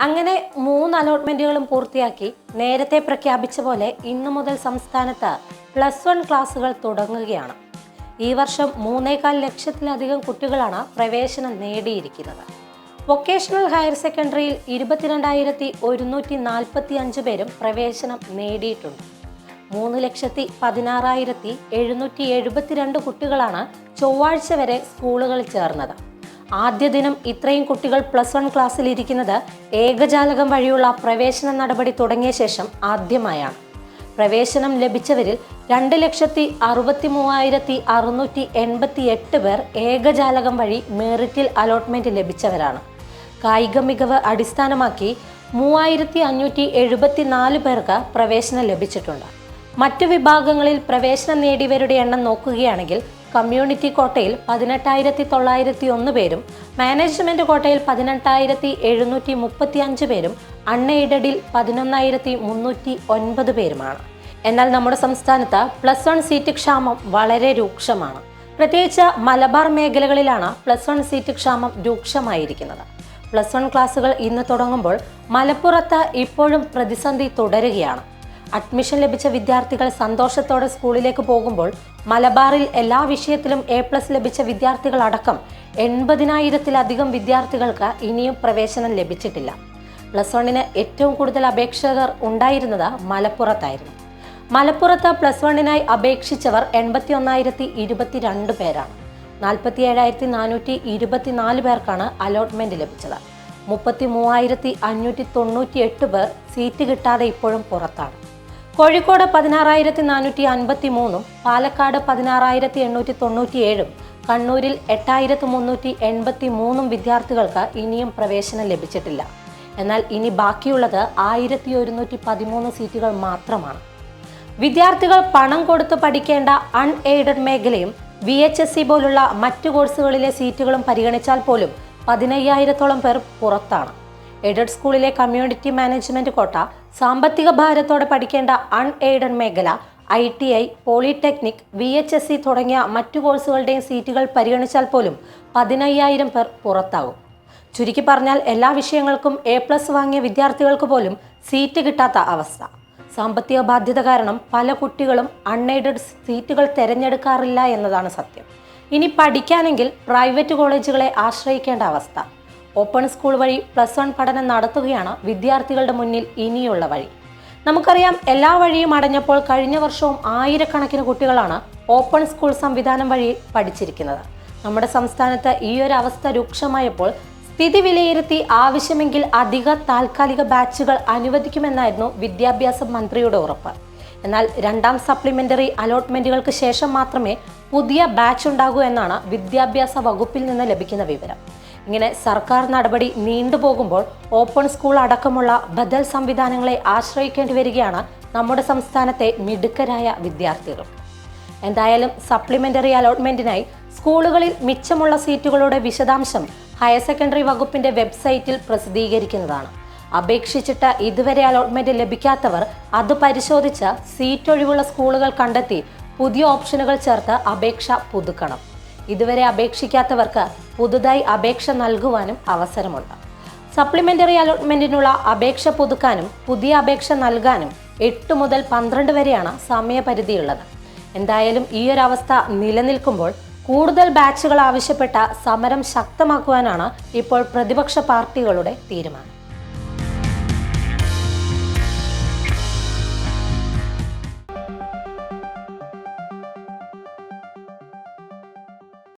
അങ്ങനെ മൂന്ന് അലോട്ട്മെന്റുകളും പൂർത്തിയാക്കി നേരത്തെ പ്രഖ്യാപിച്ച പോലെ ഇന്നു മുതൽ സംസ്ഥാനത്ത് പ്ലസ് വൺ ക്ലാസുകൾ തുടങ്ങുകയാണ്. ഈ വർഷം മൂന്നേകാൽ ലക്ഷത്തിലധികം കുട്ടികളാണ് പ്രവേശനം നേടിയിരിക്കുന്നത്. വൊക്കേഷണൽ ഹയർ സെക്കൻഡറിയിൽ ഇരുപത്തിരണ്ടായിരത്തി ഒരുന്നൂറ്റി നാൽപ്പത്തി അഞ്ച് പേരും പ്രവേശനം നേടിയിട്ടുണ്ട്. മൂന്ന് ലക്ഷത്തി പതിനാറായിരത്തി എഴുന്നൂറ്റി എഴുപത്തിരണ്ട് കുട്ടികളാണ് ചൊവ്വാഴ്ച വരെ സ്കൂളുകൾ ചേർന്നത്. ആദ്യ ദിനം ഇത്രയും കുട്ടികൾ പ്ലസ് വൺ ക്ലാസ്സിൽ ഇരിക്കുന്നത് ഏകജാലകം വഴിയുള്ള പ്രവേശന നടപടി തുടങ്ങിയ ശേഷം ആദ്യമായാണ്. പ്രവേശനം ലഭിച്ചവരിൽ രണ്ട് ലക്ഷത്തി അറുപത്തി മൂവായിരത്തി അറുന്നൂറ്റി എൺപത്തി എട്ട് പേർ ഏകജാലകം വഴി മെറിറ്റിൽ അലോട്ട്മെന്റ് ലഭിച്ചവരാണ്. കായിക മികവ് അടിസ്ഥാനമാക്കി മൂവായിരത്തി അഞ്ഞൂറ്റി എഴുപത്തി നാല് പേർക്ക് പ്രവേശനം ലഭിച്ചിട്ടുണ്ട്. മറ്റു വിഭാഗങ്ങളിൽ പ്രവേശനം നേടിയവരുടെ എണ്ണം നോക്കുകയാണെങ്കിൽ കമ്മ്യൂണിറ്റി കോട്ടയിൽ പതിനെട്ടായിരത്തി തൊള്ളായിരത്തി ഒന്ന് പേരും മാനേജ്മെന്റ് കോട്ടയിൽ പതിനെട്ടായിരത്തി എഴുന്നൂറ്റി മുപ്പത്തി അഞ്ച് പേരും അൺഎയ്ഡഡിൽ പതിനൊന്നായിരത്തി മുന്നൂറ്റി ഒൻപത് പേരുമാണ്. എന്നാൽ നമ്മുടെ സംസ്ഥാനത്ത് പ്ലസ് വൺ സീറ്റ് ക്ഷാമം വളരെ രൂക്ഷമാണ്. പ്രത്യേകിച്ച് മലബാർ മേഖലകളിലാണ് പ്ലസ് വൺ സീറ്റ് ക്ഷാമം രൂക്ഷമായിരിക്കുന്നത്. പ്ലസ് വൺ ക്ലാസ്സുകൾ ഇന്ന് തുടങ്ങുമ്പോൾ മലപ്പുറത്ത് ഇപ്പോഴും പ്രതിസന്ധി തുടരുകയാണ്. അഡ്മിഷൻ ലഭിച്ച വിദ്യാർത്ഥികൾ സന്തോഷത്തോടെ സ്കൂളിലേക്ക് പോകുമ്പോൾ മലബാറിൽ എല്ലാ വിഷയത്തിലും എ പ്ലസ് ലഭിച്ച വിദ്യാർത്ഥികൾ അടക്കം എൺപതിനായിരത്തിലധികം വിദ്യാർത്ഥികൾക്ക് ഇനിയും പ്രവേശനം ലഭിച്ചിട്ടില്ല. പ്ലസ് വണ്ണിന് ഏറ്റവും കൂടുതൽ അപേക്ഷകർ ഉണ്ടായിരുന്നത് മലപ്പുറത്തായിരുന്നു. മലപ്പുറത്ത് പ്ലസ് വണ്ണിനായി അപേക്ഷിച്ചവർ എൺപത്തി ഒന്നായിരത്തി ഇരുപത്തിരണ്ട് പേരാണ്. നാൽപ്പത്തി ഏഴായിരത്തി നാനൂറ്റി ഇരുപത്തിനാല് പേർക്കാണ് അലോട്ട്മെന്റ് ലഭിച്ചത്. മുപ്പത്തി മൂവായിരത്തി അഞ്ഞൂറ്റി തൊണ്ണൂറ്റി എട്ട് പേർ സീറ്റ് കിട്ടാതെ ഇപ്പോഴും പുറത്താണ്. കോഴിക്കോട് പതിനാറായിരത്തി നാനൂറ്റി അൻപത്തി മൂന്നും പാലക്കാട് പതിനാറായിരത്തി എണ്ണൂറ്റി തൊണ്ണൂറ്റി ഏഴും കണ്ണൂരിൽ എട്ടായിരത്തി മുന്നൂറ്റി എൺപത്തി മൂന്നും വിദ്യാർത്ഥികൾക്ക് ഇനിയും പ്രവേശനം ലഭിച്ചിട്ടില്ല. എന്നാൽ ഇനി ബാക്കിയുള്ളത് ആയിരത്തി ഒരുന്നൂറ്റി പതിമൂന്ന് സീറ്റുകൾ മാത്രമാണ്. വിദ്യാർത്ഥികൾ പണം കൊടുത്ത് പഠിക്കേണ്ട അൺ എയ്ഡഡ് മേഖലയും വി എച്ച് എസ് സി പോലുള്ള മറ്റു കോഴ്സുകളിലെ സീറ്റുകളും പരിഗണിച്ചാൽ പോലും പതിനയ്യായിരത്തോളം പേർ പുറത്താണ്. എയ്ഡഡ് സ്കൂളിലെ കമ്മ്യൂണിറ്റി മാനേജ്മെന്റ് കോട്ട സാമ്പത്തിക ഭാരത്തോടെ പഠിക്കേണ്ട അൺ അൺഎയ്ഡഡ് മേഖല I T I polytechnic V H S C തുടങ്ങിയ മറ്റു കോഴ്സുകളുടെയും സീറ്റുകൾ പരിഗണിച്ചാൽ പോലും പതിനയ്യായിരം പേർ പുറത്താകും ചുരുക്കി പറഞ്ഞാൽ എല്ലാ വിഷയങ്ങൾക്കും എ പ്ലസ് വാങ്ങിയ വിദ്യാർത്ഥികൾക്ക് പോലും സീറ്റ് കിട്ടാത്ത അവസ്ഥ. സാമ്പത്തിക ബാധ്യത കാരണം പല കുട്ടികളും അൺഎയ്ഡഡ് സീറ്റുകൾ തിരഞ്ഞെടുക്കാറില്ല എന്നതാണ് സത്യം. ഇനി പഠിക്കാനെങ്കിൽ പ്രൈവറ്റ് കോളേജുകളെ ആശ്രയിക്കേണ്ട അവസ്ഥ. ഓപ്പൺ സ്കൂൾ വഴി പ്ലസ് വൺ പഠനം നടത്തുകയാണ് വിദ്യാർത്ഥികളുടെ മുന്നിൽ ഇനിയുള്ള വഴി. നമുക്കറിയാം എല്ലാ വഴിയും അടഞ്ഞപ്പോൾ കഴിഞ്ഞ വർഷവും ആയിരക്കണക്കിന് കുട്ടികളാണ് ഓപ്പൺ സ്കൂൾ സംവിധാനം വഴി പഠിച്ചിരിക്കുന്നത്. നമ്മുടെ സംസ്ഥാനത്ത് ഈ ഒരു അവസ്ഥ രൂക്ഷമായപ്പോൾ സ്ഥിതി വിലയിരുത്തി ആവശ്യമെങ്കിൽ അധിക താൽക്കാലിക ബാച്ചുകൾ അനുവദിക്കുമെന്നായിരുന്നു വിദ്യാഭ്യാസ മന്ത്രിയുടെ ഉറപ്പ്. എന്നാൽ രണ്ടാം സപ്ലിമെന്ററി അലോട്ട്മെന്റുകൾക്ക് ശേഷം മാത്രമേ പുതിയ ബാച്ച് ഉണ്ടാകൂ എന്നാണ് വിദ്യാഭ്യാസ വകുപ്പിൽ നിന്ന് ലഭിക്കുന്ന വിവരം. ഇങ്ങനെ സർക്കാർ നടപടി നീണ്ടുപോകുമ്പോൾ ഓപ്പൺ സ്കൂൾ അടക്കമുള്ള ബദൽ സംവിധാനങ്ങളെ ആശ്രയിക്കേണ്ടി വരികയാണ് നമ്മുടെ സംസ്ഥാനത്തെ മിടുക്കരായ വിദ്യാർത്ഥികൾ. എന്തായാലും സപ്ലിമെന്ററി അലോട്ട്മെന്റിനായി സ്കൂളുകളിൽ മിച്ചമുള്ള സീറ്റുകളുടെ വിശദാംശം ഹയർ സെക്കൻഡറി വകുപ്പിന്റെ വെബ്സൈറ്റിൽ പ്രസിദ്ധീകരിക്കുന്നതാണ്. അപേക്ഷിച്ചിട്ട് ഇതുവരെ അലോട്ട്മെന്റ് ലഭിക്കാത്തവർ അത് പരിശോധിച്ച് സീറ്റ് ഒഴിവുള്ള സ്കൂളുകൾ കണ്ടെത്തി പുതിയ ഓപ്ഷനുകൾ ചേർത്ത് അപേക്ഷ പുതുക്കണം. ഇതുവരെ അപേക്ഷിക്കാത്തവർക്ക് പുതുതായി അപേക്ഷ നൽകുവാനും അവസരമുണ്ട്. സപ്ലിമെന്ററി അലോട്ട്മെന്റിനുള്ള അപേക്ഷ പുതുക്കാനും പുതിയ അപേക്ഷ നൽകാനും എട്ട് മുതൽ പന്ത്രണ്ട് വരെയാണ് സമയപരിധിയുള്ളത്. എന്തായാലും ഈ ഒരു അവസ്ഥ നിലനിൽക്കുമ്പോൾ കൂടുതൽ ബാച്ചുകൾ ആവശ്യപ്പെട്ട സമരം ശക്തമാക്കുവാനാണ് ഇപ്പോൾ പ്രതിപക്ഷ പാർട്ടികളുടെ തീരുമാനം.